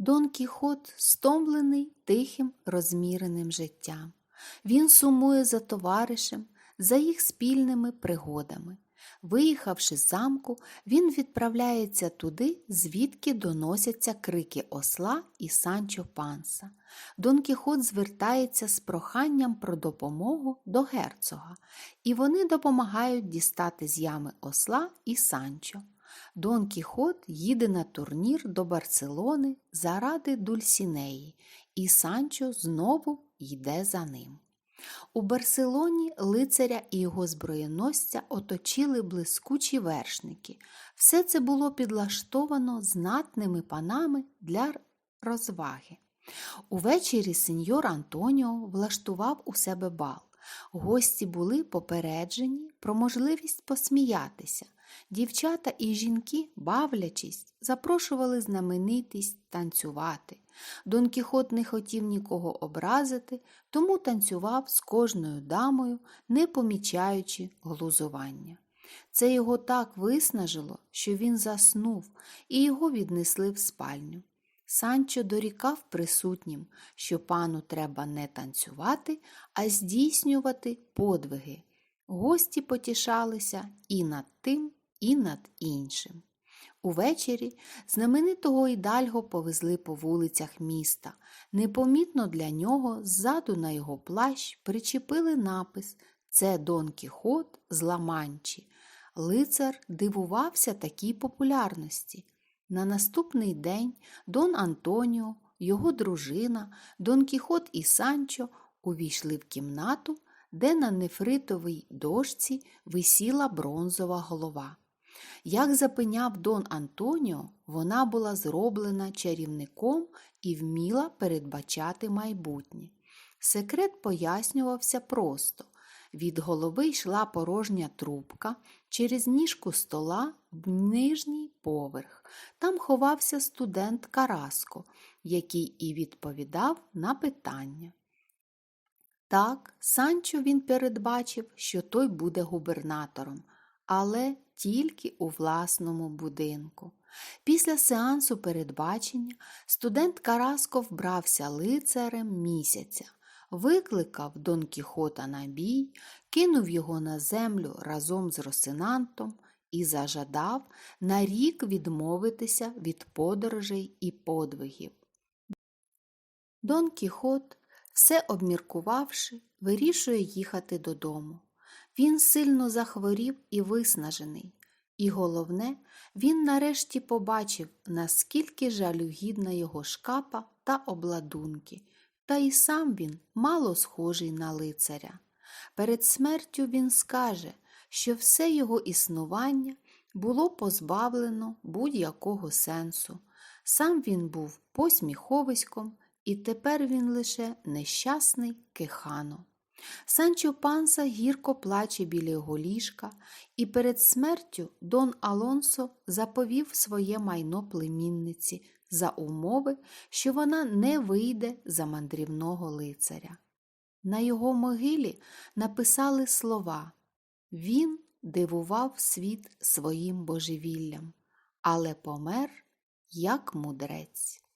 Дон Кіхот стомлений тихим розміреним життям. Він сумує за товаришем, за їх спільними пригодами. Виїхавши з замку, він відправляється туди, звідки доносяться крики осла і Санчо Панса. Дон Кіхот звертається з проханням про допомогу до герцога, і вони допомагають дістати з ями осла і Санчо. Дон Кіхот їде на турнір до Барселони заради Дульсінеї, і Санчо знову йде за ним. У Барселоні лицаря і його зброєносця оточили блискучі вершники. Все це було підлаштовано знатними панами для розваги. Увечері сеньор Антоніо влаштував у себе бал. Гості були попереджені про можливість посміятися. Дівчата і жінки, бавлячись, запрошували знаменитість танцювати. Дон Кіхот не хотів нікого образити, тому танцював з кожною дамою, не помічаючи глузування. Це його так виснажило, що він заснув, і його віднесли в спальню. Санчо дорікав присутнім, що пану треба не танцювати, а здійснювати подвиги. Гості потішалися і над тим, і над іншим. Увечері знаменитого Ідальго повезли по вулицях міста. Непомітно для нього ззаду на його плащ причепили напис Це Дон Кіхот з Ламанчі. Лицар дивувався такій популярності. На наступний день Дон Антоніо, його дружина, Дон Кіхот і Санчо увійшли в кімнату, де на нефритовій дошці висіла бронзова голова. Як запиняв Дон Антоніо, вона була зроблена чарівником і вміла передбачати майбутнє. Секрет пояснювався просто. Від голови йшла порожня трубка, через ніжку стола в нижній поверх. Там ховався студент Караско, який і відповідав на питання. Так, Санчо він передбачив, що той буде губернатором, але тільки у власному будинку. Після сеансу передбачення студент Караско вбрався лицарем місяця, викликав Дон Кіхота на бій, кинув його на землю разом з Росинантом і зажадав на рік відмовитися від подорожей і подвигів. Дон Кіхот, все обміркувавши, вирішує їхати додому. Він сильно захворів і виснажений, і головне, він нарешті побачив, наскільки жалюгідна його шкапа та обладунки, та й сам він мало схожий на лицаря. Перед смертю він скаже, що все його існування було позбавлено будь-якого сенсу. Сам він був посміховиськом, і тепер він лише нещасний кихано. Санчо Панса гірко плаче біля його ліжка, і перед смертю Дон Алонсо заповів своє майно племінниці за умови, що вона не вийде за мандрівного лицаря. На його могилі написали слова Він дивував світ своїм божевіллям, але помер як мудрець.